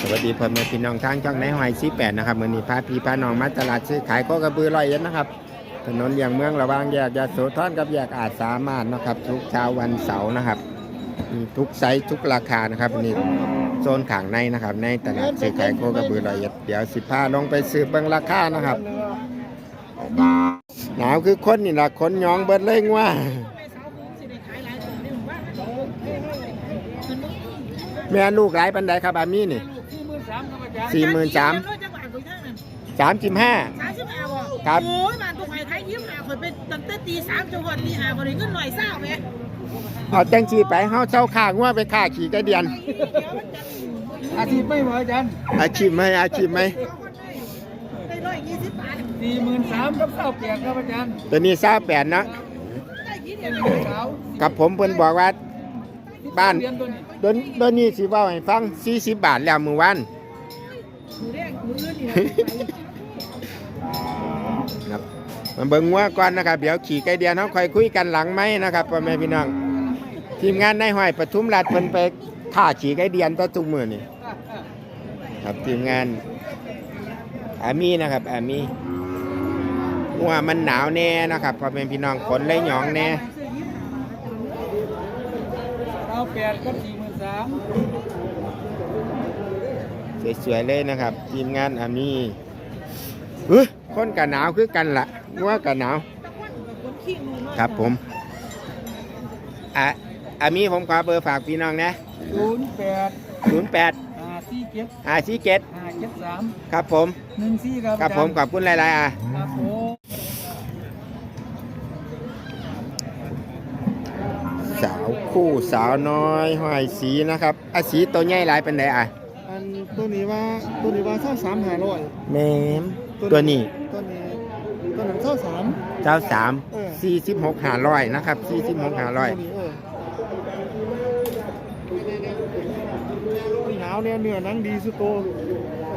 สวัสดีพ่อแม่พี่น้องทางช่องในหอยซีแปดนะครับมือนี้พาพี่พาน้องมาตลาดซื้อขายโคกระบือร้อยเอ็ดนะครับ ถนนเลียงเมืองระหว่างแยกยาโสธรกับแยกอาจสามารถนะครับ ทุกเช้าวันเสาร์นะครับมีทุกไซส์ทุกราคานะครับนี่โซนขางในนะครับ ในตลาดซื้อขายโคกระบือร้อยเอ็ดเดี๋ยวสิพาลงไปซื้อเบิ่งราคานะครับ หนาวคือคนนี่ละคนยองเบิดเลยว่าแม่ลูกหลายปันใดครับอามี่นี่ สี่หมื่นสามสามสิบห้าครับโอ้ยบ้านตัวไข่ไทยยิ้มหาคนเป็นตั้งแต่ตีสามจนหอดตีห้าคนนี้เงินหน่อยเศร้าไหมเอาจังชีไปเฮาเช่าข้างว่าไปค่าขี่กระเดียน อาชีพไม่เหมือนกันอาชีพไหมอาชีพไหมได้ร้อยยี่สิบบาทสี่หมื่นสามกับเก้าเปียกครับอาจารย์ตัวนี้ซาแปดนะได้ยี่สิบสาวกับผมเพิ่นบอกว่าบ้านเรียนตัวนี้ตัวตัวนี้สิเว่าให้ฟัง40บาทแล้วมื้อวาน ครับมาเบิ่งงัวก่อนนะครับเดี๋ยวขี่ไกลเดียนเฮาค่อยคุยกันหลังไหมนะครับพ่อแม่พี่น้อง ทีมงานในห้อยปทุมราชเพิ่นไปค่าขี่ไกลเดียนต่อทุกมื้อนี่ครับทีมงานอามีนะครับอามีงัวมันหนาวแน่นะครับพ่อแม่พี่น้องขนเลยหยองแน่เก้าเปียกกับสี่หมื่นสาม สวยๆเลยนะครับ ทีมงานอามีเฮ้ยคนกันหนาวคือกันละงัวกันหนาว ครับผมอะอามีผมขอเบอร์ฝากพี่น้องนะศูนย์แปด08ห้าสี่เจ็ด547ห้าเจ็ดสามครับผมหนึ่งสี่ครับครับผมขอบคุณหลายๆอะครับผมสาวคู่สาวน้อยห้อยสีนะครับอาสีตัวใหญ่หลายเป็นไดอะ อันตัวนี้ว่าตัวนี้ว่าเท่าสามห้าร้อยแม่มตัวนี้ตัวนี้ตัวนั้นเท่าสาม เจ้าสามเออ สี่สิบหกห้าร้อยนะครับสี่สิบหกห้าร้อยตัวนี้เออหนาวเนี่ยเนื้อหนังดีสุดโต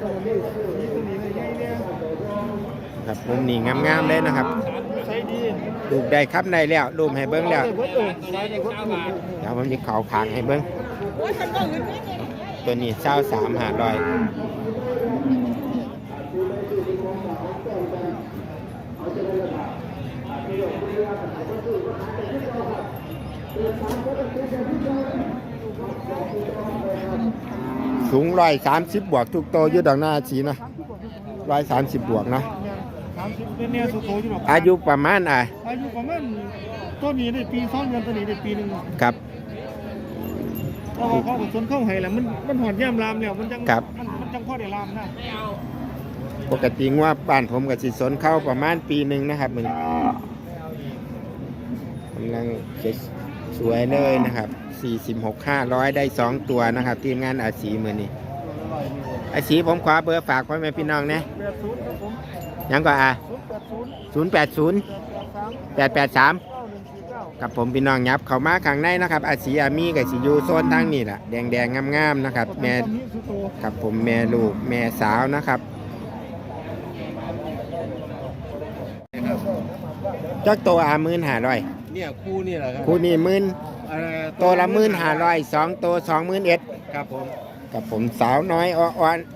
ตัวนี้ตัวนี้ตัวนี้ใหญ่เนี่ยครับผมนี่งามๆเลยนะครับใช้ดีลูกได้ครับได้แล้วรูมให้เบิ้งแล้วได้เบิดเออได้ได้เบิดถูกเดี๋ยวผมจะเขาขางให้เบิ้ง โอ้ยคนก็เงินไม่ได้ ตัวนี้เจ้าสามห้าร้อยสูงร้อยสามสิบบวกทุกโตวอยุดอกหน้าสีนะร้อยสามสิบบวกนะสามสิบเป็นเนี่ยสุโตอยู่หรอกอายุประมาณอะอายุประมาณต้นนี้ได้ปีสองเดือนต้นนี้ได้ปีหนึ่งครับ เพราะว่าเขาก็สนเข้าให้แล้วมันมันหอดย่ำรามแล้วมันจังครับ มันมันจังพ่อได้รามนะปกติว่าบ้านผมกับสิสนเข้าประมาณปีหนึ่งนะครับมันกำลังสวยเลยนะครับ46 500 ได้ 2 ตัวนะครับ ทีมงานอาชีมือนี้อาชีผมขอเบอร์ฝากไว้แม่พี่น้องนะแปดศูนย์ครับผมยังก็อะศูนย์แปดศูนย์080แปดแปดสาม883เก้าหนึ่งสี่เก้ากับผมพี่น้องยับเข้ามาข้างในนะครับอาชีอามีกับสิอยูโซนทางนี่แหละแดงๆงามๆนะครับ แม่ต้นนี้สุโตกับผมแม่ลูกแม่สาวนะครับจักตัวอามื่นหาร้อยเนี่ยคู่นี่แหละครับคู่นี้มื่นเอ่อตัวละมื่นหาร้อยสองตัวสองมื่นเอ็ดครับผมกับผมสาวน้อยอ่อนๆ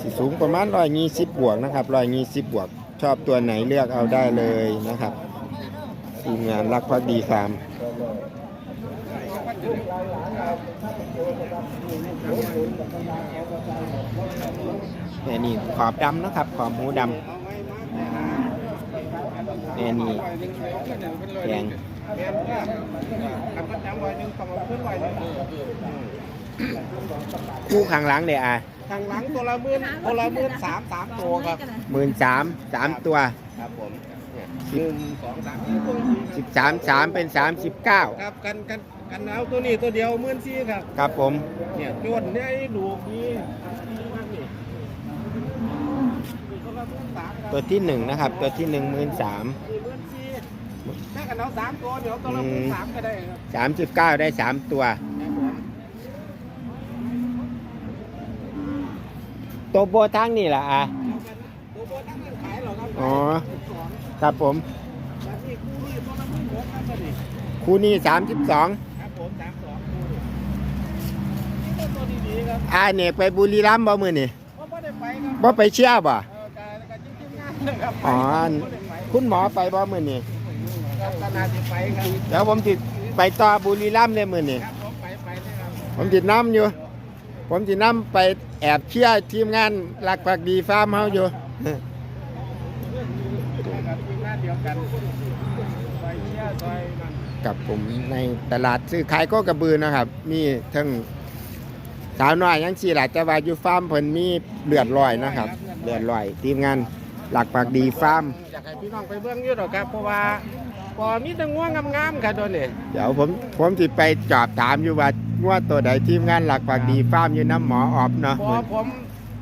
สิสูงประมาณร้อยยี่สิบบวกนะครับร้อยยี่สิบบวก ชอบตัวไหนเลือกเอาได้เลยนะครับทีมงานรักพักดีฟาร์มแม่นี่ขอบดำนะครับ ขอบหูดำแม่นี่แดง ขับรถน้ำไว้หนึ่งขับรถขึ้นไว้หนึ่งคู่ข้างหลังเดี๋ยอะทางหลังตัวละหมื่นตัวละหมื่นสามสามตัวครับหมื่นสามสามตัวครับผมหนึ่งสองสามสี่ตัวสิบสามสามเป็นสามสิบเก้าครับกันกันกันหนาวตัวนี้ตัวเดียวหมื่นสี่ครับครับผมเนี่ยโจนเนี่ยไอ้ลูกนี่นี่ตัวละหมื่นสามครับตัวที่หนึ่งนะครับ ตัวที่หนึ่งหมื่นสามสี่หมื่นสี่แม่กันหนาวสามตัวเดี๋ยวตัวละหมื่นสามก็ได้ครับสามสิบเก้าได้สามตัว ครับผม ตัวโบทั้งนี่แหละอะตัวโบทั้งนั้นขายเหรอครับอ๋อสองครับผมแล้วนี่คู่นี่ตัวละหมื่นหกครับนี่คู่นี้สามสิบสองครับผมสามสองคู่ตัวดีๆครับอาเนกไปบุรีรัมย์บ่มื้อนี่ก็ไม่ได้ไปครับบ่ไปเชียร์บ่เออการการจิ้มๆงานนะครับอ๋อไม่ได้ไปคุณหมอไปบ่มื้อนี่ครับก็น่าจะไปครับเดี๋ยวผมสิไปต่อบุรีรัมย์เลยมื้อนี่ครับผมไปไปเลยครับ ผมสินํอยู่ผมสินํไปแอบเชียร์ทีมงานรักภักดีฟาร์มเฮาอยู่ครับทีมงานเดียวกันไปเชียร์ซอยนั่นกับผมในตลาดซื้อขายก็กระบือนะครับ มีทั้งสาวน้อยยังสี่หลายแต่ว่าอยู่ฟาร์มเพิ่นมีเลือดลอยนะครับ เลือดลอย ทีมงานหลักปากดีฟาร์มอยากให้พี่น้องไปเบื้องอยืดหรอกครับเพราะว่าพอมีแต่ง่วงงามๆครับตัวนี้เดี๋ยวผมผมสิไปจอบถามอยู่ว่า ว่าตัวใดทีมงานหลักปากดีฟาร์มอยู่น้ำหมอออบเนาะพอผม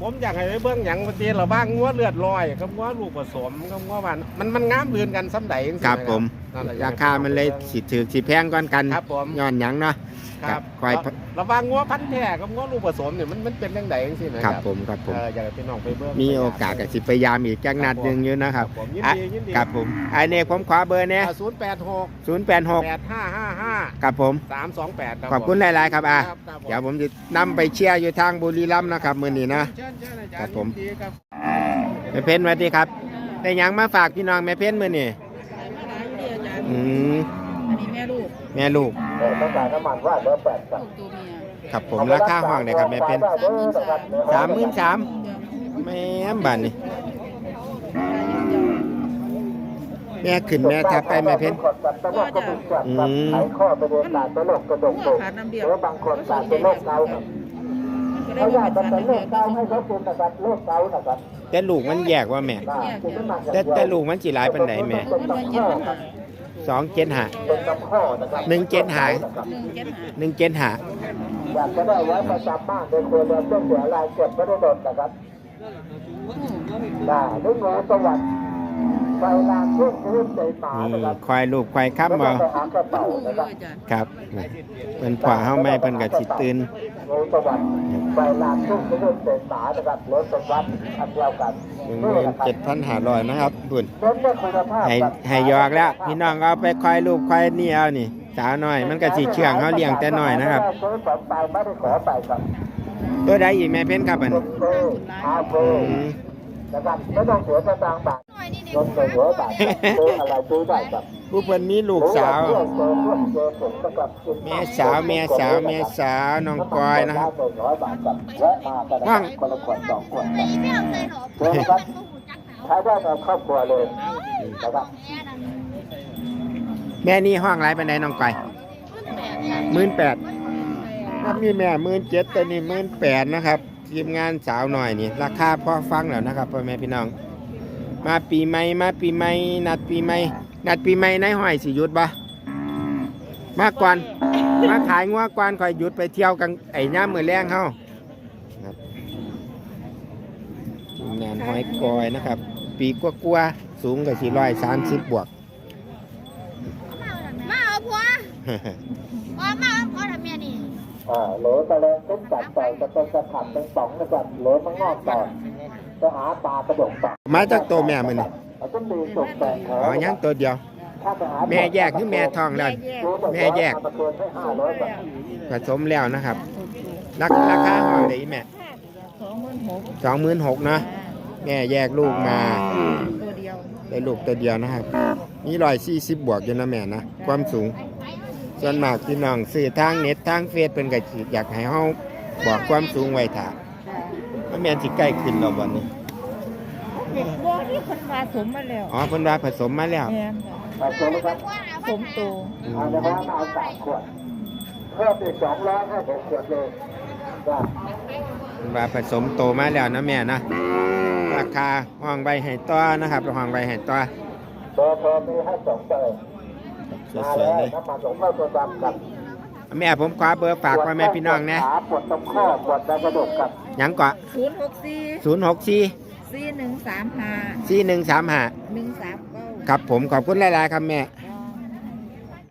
ผมอยากให้ไปเบื้องหยังปฏิเราบ้างงัวเลือดลอยกับงัวลูกผสมกับงัวหวานมันมันงามเรือนกันซ้ำใดจังซี้ครับผม นั่นแหละราคามันเลยสิถือสิแพงก่อนกันครับผม ย้อนหยังเนาะ ครับควายระหว่างงัวพันธุ์แท้กับงัวลูกผสมเนี่ยมันมันเป็นจังไดจังซี่นะครับผมครับผมเอออยากให้พี่น้องไปเบื้องมีโอกาสกับสิพยายามอีกจักนัดหนึงอยู่นะครับผมยินอะดียินดีครับผมไอเนกผมขอเบอร์เนี่ยศูนย์แปดหกศูนย์แปดหกแปดห้าห้าห้าครับผมสามสองแปดขอบคุณหลาย ๆ ครับอะครับครับผมเดี๋ยวผมจะนำไปเชียร์อยู่ทางบุรีรัมย์นะครับมือนี้นะเชิญเชิญอาจารย์ครับผมยินดีครับแม่เพ้นสวัสดีครับได้หยังมาฝากพี่น้องแม่เพ้นมือนี่ขายมาหลายเดียวจ้ะอืมอันนี้แม่ลูก แม่ลูกต้องการน้ำมันว่าเบอร์แปดลูกตัวเมียครับผมราคาห้องเลยครับแม่เพ้นสามหมื่นสามสามหมื่นสามแม่มบันนี่แม่ขึ้นแม่ทับไปแม่เพ้นก็จะอืมมันขาดน้ำเดียวบางคนขาดเป็นโรคเกาต์มันก็ได้ว่าเป็นขาดน้ำเดียวก็ต้องแต่ลูกมันแยกว่าแม่แยกเดียวแต่แต่ลูกมันจีหลายปันไหนแม่ มันมาเย็บมันหาสองเจ็ดหาหนึ่งเจ็ดหาหนึ่งเจ็ดหาหนึ่งเจ็ดหาอยากจะได้ไว้ประจำบ้านในครัวเรือนเพื่อเสียรายเก็บไม่ได้โดนนะครับอืมได้ด้วยงูสวัสดิ์ ไฟลามทุ่งพื้นใจหมาอืมนะครับควายลูกควายค้ำแล้วบ่ก็ไปหากระเป๋าลูกนะครับเลยจ้ะครับเป็นผ่าเฮาไม่เพิ่นก็สิตื่นงูสวัสดิ์ไฟลามทุ่งพื้นใจหมานะครับรถสมบัติอันเดียวกันหนึ่งหมื่นเจ็ดพันห้าร้อยนะครับบุญรถได้คุณภาพให้ให้ยอกแล้ว พี่น้องเอาไปควายลูกควายนี่เอานี่ สาวน้อยมันก็สิเชื่องเขาเลี้ยงแต่น้อยนะครับซื้อสองไปไม่ได้ขอไปครับตัวใดอีกแม่เพ้นครับอันรนี้ถเบอร์อาเบออืร์มนะครับไม่ต้องเสียสตางค์บาท รถเบอร์หัวบาทซื้ออะไรซื้อได้ครับผู้เพิ่นมีลูกสาวเจอเจอเจอผมนะครับแม่สาวแม่สาวแม่สาวน้องกอยนะครับหนึ่งร้อยบาทกับแวะมากันนะครับคนละขวดสองขวดครับเชิญครับใช้ได้ในครอบครัวเลยนะครับแม่นี่ห้องไรปานใดน้องกอยหมื่นแปดถ้ามีแม่หมื่นเจ็ดตัวนี้หมื่นแปดนะครับทีมงานสาวหน่อยนี่ ราคาพอฟังแล้วนะครับพ่อแม่พี่น้อง มาปีใหม่มาปีใหม่นัดปีใหม่นัดปีใหม่ในห้อยสิหยุดบ่มาก่อนมาขายงัวก่อนคอยหยุดไปเที่ยวกันไอ้ย่ามมือแรงเฮาครับทีมงานห้อยกอยนะครับ ปีกว่าๆสูงกับสี่ร้อยสามสิบบวกมาเอาผัวว่ามาเอาผัวทำเมียนี่อ่าเหลือตะเลงต้นจัดต่อยจะเป็นกระถับเป็นสองนะครับเหลือมังงอกต่อ จะหาปลากระดกปลามาจากตัวแม่มันนี่เอาต้นดีสุกแต่แขอ๋อยังตัวเดียวถ้าไปหาแม่แยกคือแม่ท้องแล้วแม่แยกมาเกินให้ห้าร้อยบาทผสมแล้วนะครับ ราคราคาห้องได้อีแม่สองหมื่นหกสองหมื่นหกนะ แม่แยกลูกมาตัวเดียวได้ลูกตัวเดียวนะครับมีร้อยสี่สิบบวกอยู่นะแม่นะ ความสูง ส่วนมากพี่น้องซื้อทางเน็ตทางเฟซเป็นก็สิอยากให้เฮาบอกความสูงไว้ถ่าว่า แม่นสิใกล้ขึ้นแล้วบ่นี่เด็กบ่ที่คนมาสมมาแล้วอ๋อเพิ่นว่าผสมมาแล้วแม่นมาเจอไหมครับสมโตอืมเอาในร้านมาเอาสามขวดเพิ่มอีกสองร้อยให้ผมขวดเลยจ้ะเพิ่นว่าผสมโตมาแล้วนะแม่นะราคาห้องใบให้ต่อนะครับห้องใบให้ต่อเบอร์โทรมีให้สองเบอร์สมาวยแล้ๆวเลย น้ำมันสงเข้าตัวดำกับ แม่ผมขอเบอร์ฝากพ่อแม่พี่น้องนะขาปวดตรงข้อปวดในกระดูกกับหยังก็ศูนย์หกสี่ศูนย์หกสี่สี่หนึ่งสามห้าสี่หนึ่งสามห้าหนึ่งสามเก้าครับผมขอบคุณหลายๆครับแม่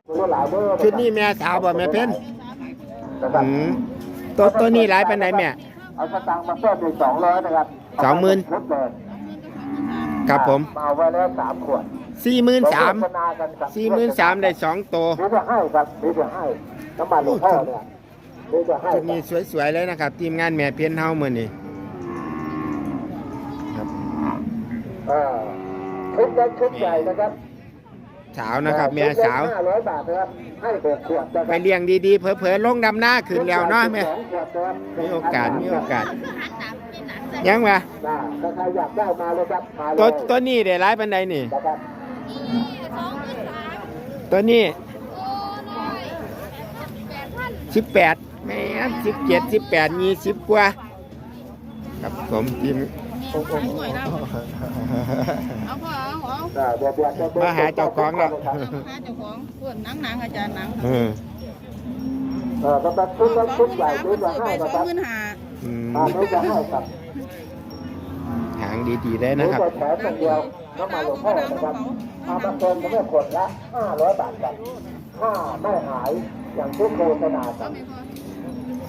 รู้หลายเบอร์ชุดนี้แม่สาวบ่แม่เพ้นนะครับอืมตัวตัวนี้หลายปานใดแม่เอาสตางค์มาเพิ่มอีกสองร้อยนะครับสองหมื่นลดเลยครับผมมาเอาไว้แล้วสามขวดสี่หมื่นสามโฆษณกันครับสี่หมื่นสามได้สองตัวมีแต่ให้ครับมีแต่ให้ น้ำมันหลวงพ่อเนี่ยหรือจะให้ชุดนี้สวยๆเลยนะครับ ทีมงานแม่เพี้ยนเฮามื้อนี้ครับเออชุดเล็กชุดใหญ่นะครับสาวนะครับแม่สาวห้าร้อยบาทนะครับให้หกขวดนะคไปรับเลี้ยงดีๆ เผลอๆลงดำหน้าขึ้นแล้วเนาะแม่สองขวดนะครับมีโอกาสมีโอกาสหันตามเป็นหนังเส้นยังวะได้ถ้าใครอยากได้มาเลยครับมาเลยตัวตัวนี้ได้หลายปานใดนี่นะครับสองหรือสามตัวนี้โอ้น้อยแป ดพัน18แม่น17 18 20กว่าครับผมทีมหน่วยเราเอาพอเอาเอาได้เดี๋ยวเดี๋ยวเดี๋ยวมาหาเจ้าของแล้วหาเจ้าของเพื่อนหนังหนังอาจารย์หนังเออเออก็เป็นชุดเล็กชุดใหญ่หรือจะไปให้สนะองครับหมื่นห้าอืมอ่าหรือจะให้ครับหางดีๆเลยหรืนะอครับจะแถมอย่างเดียวน้ำมันหลวงพ่อนะครับเอามาเติมก็ไม่ขวดละห้าร้อยบาทครับถ้าไม่หาย อย่างที่โฆษณาครับ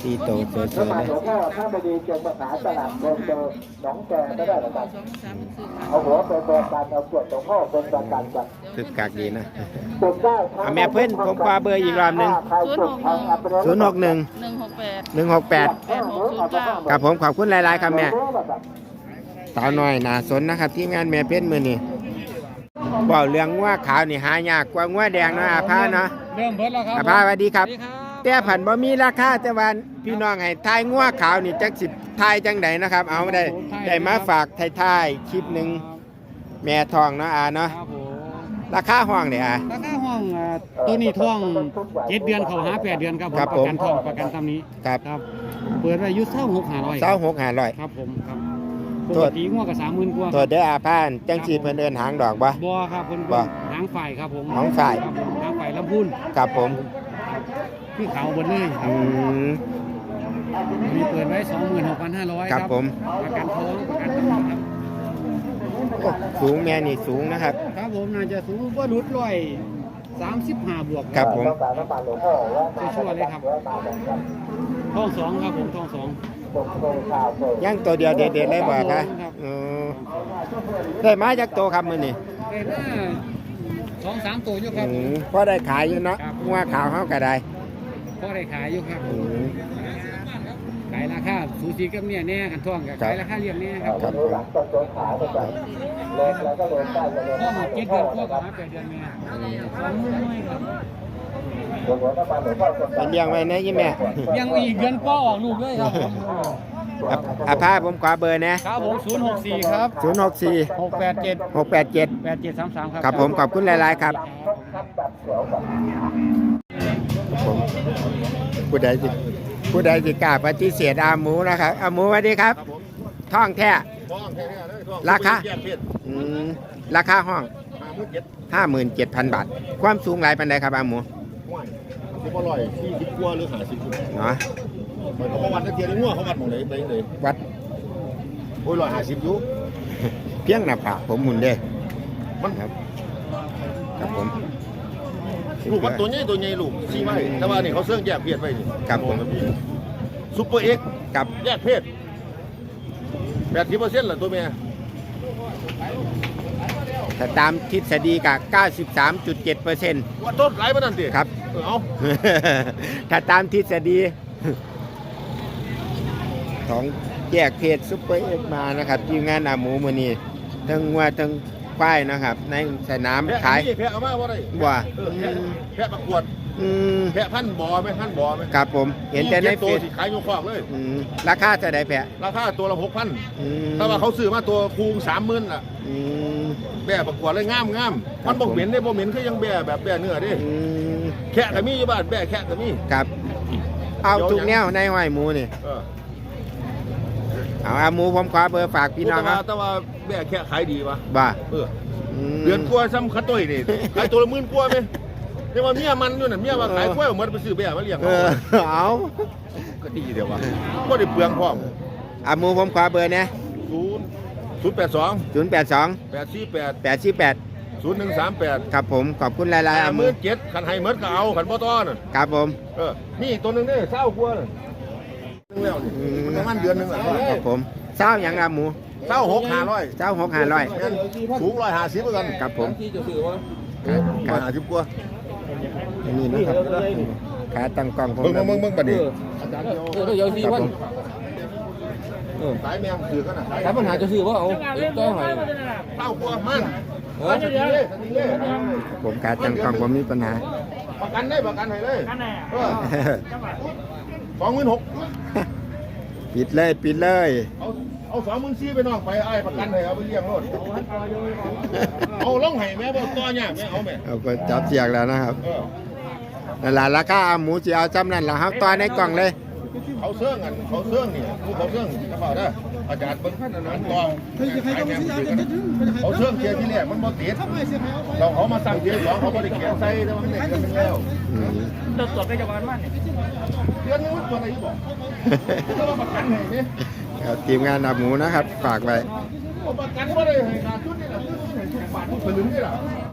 ตีโตสวยน้ำๆมันเลยหลวงพ่อถ้าไม่ดีเจงภาษาตลาดเดินเจอหนองแกก็ได้นะครับสองสามสี่ห้าเอาหัวเป็นประกันเอาขวดหลวงพ่อเป็นประกันกันคึกคักดีนะ จุดได้ทั้งเอาแม่เพิ่นผมขอเบอร์อีกรอบหนึ่ง ใครจุดทางอัปเดต061หนึ่งหกแปด168แปดหกศูนย์เก้า ครับผมขอบคุณหลายๆครับแม่ สาวน้อยน่าสนนะครับทีมงานแม่เพ็ญมือนี่ บอกเรื่องงัวขาวนี่หายากกว่างัวแดงเนาะอาภาเนาะเริ่มเบิดแล้วครับอาภาสวัสดีครับสวัสดีครับแต่ผันบ่มีราคาแต่ว่าพี่น้องให้ทายงัวขาวนี่จักสิทายจังไดนะครับ เอาได้ได้มาฝากทายๆคลิปหนึงแม่ทองเนาะอาเนาะครับผมราคาห้องเด้อาราคาห้องอ่าตัวนี้ท่องเจ็ดเดือนเขาหาแปดเดือนครับผมครับปผระมกันท่องประกันตามนี้ครับครับเปิดไว้อายุเท่าหกหาร้อยเศร้าหกห้าร้อยครับผมครับ ปโทกษติงวดกับสามหมื่นกว่าตัวเด้ออาพานจังสีเพิ่นเดินหางดอกบ่บัวครับเพิ่นบ่หางฝ่ายครับผมหางฝ่ายครับผมหางฝ่ายลำพูนครับผมพี่ขาวบนเลยครัอืบมมีเปิดไว้สองหมื่นหกพันห้าร้อยครับผมประกันท้องประกันตำหนิครับโอ้สูงแม่นี่สูงนะครับ ครับผมน่าจะสูงกว่ารุดร้อยสามสิบห้าบวกครับผมต้องการน้ำมันหลวงพ่อและชั่วๆเลยครับท้องสองครับผมท้องสองผมเค ยข่าวเคยย่างตัวเดียวเด็ดๆเลยบ่คะครับอือได้มาจากโตครับมื้อนี้ได้หน้าสองสามตัวอยู่ครับ อืมพอได้ขายอยู่เนาะครับ งัวขาวเฮาก็ได้ก็ได้ขายอยู่ครับอืม ขายราคาสูสีกับเนี่ยแน่กันท่องกับครับ ขายราคาเรียงแน่ครับครับหลังต้นต้นขาไปก่อนเลิกแล้วก็เลิกได้จะเลิกพ่อน้ำมามันหลเจ็วดงเดืพ่ออนพ่อนะคกัรับบมาแปดเดือนแม่สองหมื่นน้อยครับหลวงพ่อน้ำ มันหลวงไปเลี้ยงไว้นะยี่แม่ยังอีกเดือนก็ออกลูกเลยครับผมอะอาภาผมขอเบอร์นะครับผมศูนย์หกสี่ครับ 064หกแปดเจ็ด687แปดเจ็ดสามสามครับครับผมขอบคุณหลาย ๆ ครับ ผมผู้ใดสิผู้ใดสิกล้าปฏิเสธอาหมูนะครับอาหมูสวัสดีครับ ท่องแท้ราคาอืมราคาห้อง ห้าหมื่นเจ็ดพันบาท ความสูงหลายปันใดครับอาหมู สิบอร่อยสี่สิบกว่าหรือหาสิบกว่าเนาะเหมือนเขาบอกวัดนักเทียนงัวเขาวัดหมองไหนไปเลยวัดโอ้ยร้อยหาสิบอยู่เพียงหน้าผากผมหมุนเด้มันครับครับผมลูกมันตัวใหญ่ตัวใหญ่ลูกสี่ไม้แต่ว่านี่เขาเสื่องแยกเพศไว้นี่ครับผมซุปเปอร์เอ็กซ์กับแยกเพศแปดสิบเปอร์เซ็นต์แหละตัวแม่ถ้าตามทฤษฎีกับ93.7เปอร์เซ็นต์ว่าต้นหลายปานนั้นติครับ เออเอาถ้าตามทฤษฎีของแยกเพจซุปเปอร์เอ็กมานะครับทีมงานอาหมูมือนี้ทั้งวัวทั้งควายนะครับ ในสนามแพะขายนี่แพะเอามาว่าได้ว่าเออแพะแพะประกวดอืมแพะพันธุ์บ่อไหมพันธุ์บ่อไหมครับผม เห็นแต่ในจ็ดเฟตัวซสิขายอยกคอกเลย อืมราคาจะได้แพะราคาตัวละหกพันอืมแต่ว่าเขาซื้อมาตัวคูงสามหมื่นล่ะ อืม แบ่ประกวดเลยงามงามมันบ่เหม็นได้บ่เหม็นคือยังแบ่แบบแบ่เนื้อเด้อืม แค่ก็มีอยู่บ้านแบ่แค่ก็มีครับ เอาทุกแนวในห้อยหมูนี่เออเอาอาหมูผมขอเบอร์ฝากพี่น้องแต่คว่ารับแต่ว่าแบ่แค่ขายดีวะบ่าเออม เดือนกว่าซ้ำขัดต้อยนี่ขายตัวละหมื่นกว่าไหมแต่ว่าเมียมันอยู่น่ะเมียว่าขายกล้วยหมดไปซื้อแบ่มาเลี้ยงเออเอาก็ดีเดียววะบ่ได้เปลืองพร้อมอาหมูผมขอเบอร์นะ0 0 8 2 0 8 2 8 4 8 8 4 8 0 1 3 8ครับผมขอบคุณหลายๆอาหมูมื่นเจ็ดขันให้หมดก็เอาขันบ่ต้อน่ะครับผม เออนี่ตัวหนึงเด้เศร้ากว่าน่ะนึงแล้วนี่อืม มันประมาณเดือนหนึงแหละครับผมเศร้าอย่างอาหมูเศร้าหกห้าร้อยเศร้าหกห้าร้อยงั้นสูงร้อยห้าสิบเหมือนกันครับผมที่จะซื้อวะคร้รัอบยห้าสิบกว่าอันนี้นะครับขาตั้งกล้องผมเบิ่งเบิ่งเบิ่งบัดนี้เออเดี๋ยวสี่ครับพันผมเออขายแมงคือกันน่ะขายถ้าปัญหาจะซื้อว่าเอาเอ้ยก็ให้เต้ากลัวมันเออสติเลยสติเลย ผมขาตั้งกล้องผมมีปัญหา ประกันได้ประกันให้เลยเออสองหมื่นหกปิดเลยปิดเลย เอาเอาสองหมื่นสี่ไปน้องไปไอ้ายประกันให้เอาไปเลี้ยงรถเอาล่องให้แม่บอกต่อเนี่ยแม่เอาแม่เอาก็จับเสียกแล้วนะครับเออนั่นล่ะราคาหมูสิเอาจำนั่นล่ะครับต่อในกล่องเลย เขาเสื่องกันเขาเสื่องนี่ผู้เขาเสื่องกระเป๋าเด้ ออาจารย์เบิ้งขั้นอันนั้นกองเขาเสื่องเทียร์ที่แรกมันบ่ติดเราเขามาสั่งเทียร์สองเขาบ่ได้เขียนใส่แต่ว่ามันได้เงินแล้วอืมเดือนนึงมันตัวอะไรอยู่บอกก็ประกันให้เนี่ยครับทีมงานดับหมูนะครับฝากไว้ประกันบ่ได้ให้ขาดทุนนี่แหละทุนให้ทุกบาททุกสลึงนี่แหละ